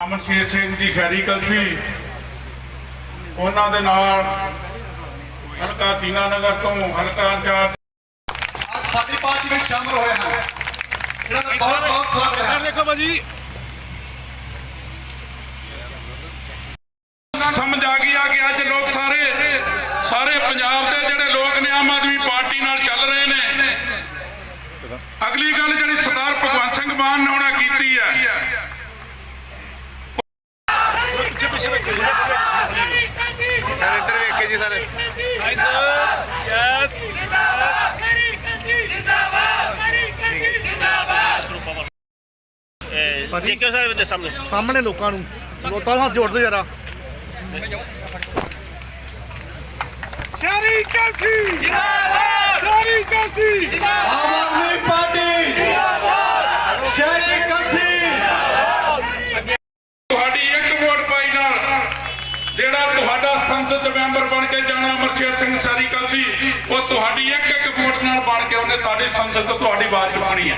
ਅਮਨਸ਼ੇਰ ਸਿੰਘ ਜੀ ਸ਼ਹਿਰੀ ਕਲਸੀ। ਉਹਨਾਂ ਦੇ ਨਾਲ ਹਲਕਾ ਦੀਨਾਨਗਰ ਤੋਂ ਹਲਕਾ ਇੰਚਾਰਜ। ਅੱਜ ਸਾਡੀ ਪਾਰਟੀ ਵਿੱਚ ਸ਼ਾਮਲ ਹੋਏ ਹਨ। ਇਹਨਾਂ ਦਾ ਬਹੁਤ ਬਹੁਤ ਸਵਾਗਤ ਹੈ। ਦੇਖੋ ਭਾਜੀ। ਸਮਝ ਆ ਗਈ ਆ ਕਿ ਅੱਜ ਲੋਕ ਸਾਰੇ ਸਾਰੇ ਪੰਜਾਬ ਦੇ ਜਿਹੜੇ ਲੋਕ ਨੇ ਆਮ ਆਦਮੀ ਪਾਰਟੀ ਨਾਲ ਚੱਲ ਰਹੇ ਨੇ। ਅਗਲੀ ਗੱਲ ਜਿਹੜੀ ਸਰਦਾਰ ਭਗਵੰਤ ਸਿੰਘ ਮਾਨ ਨੇ ਉਹਨਾਂ ਕੀਤੀ ਹੈ ਪਿੱਛੇ ਪਿੱਛੇ ਸਰ ਇੱਧਰ ਵੇਖ ਜੀ ਸਰ ਹਾਈ ਸਰ ਯੈਸ ਠੀਕ ਹੈ ਸਰ ਦੇ ਸਾਹਮਣੇ ਸਾਹਮਣੇ ਲੋਕਾਂ ਨੂੰ। ਲੋਕਾਂ ਨੂੰ ਹੱਥ ਜੋੜ ਦਿਓ ਜਰਾ। ਸ਼ਹਿਰੀ ਕਲਸੀ ਜਿੰਦਾਬਾਦ ਸ਼ਹਿਰੀ ਕਲਸੀ ਆਮ ਆਦਮੀ ਪਾਰਟੀ ਜਿੰਦਾਬਾਦ ਸ਼ਹਿਰੀ ਕਲਸੀ ਤੁਹਾਡੀ ਇੱਕ ਵੋਟ ਪਾਈ ਨਾਲ ਜਿਹੜਾ ਤੁਹਾਡਾ ਸੰਸਦ ਮੈਂਬਰ ਬਣ ਕੇ ਜਾਣਾ ਅਮਰਸ਼ੇਰ ਸਿੰਘ ਸਾਰੀ ਕਲਸੀ ਉਹ ਤੁਹਾਡੀ ਇੱਕ ਇੱਕ ਵੋਟ ਨਾਲ ਬਣ ਕੇ ਉਹਨੇ ਤੁਹਾਡੀ ਸੰਸਦ ਤੋਂ ਤੁਹਾਡੀ ਆਵਾਜ਼ ਚੁੱਕਣੀ ਹੈ।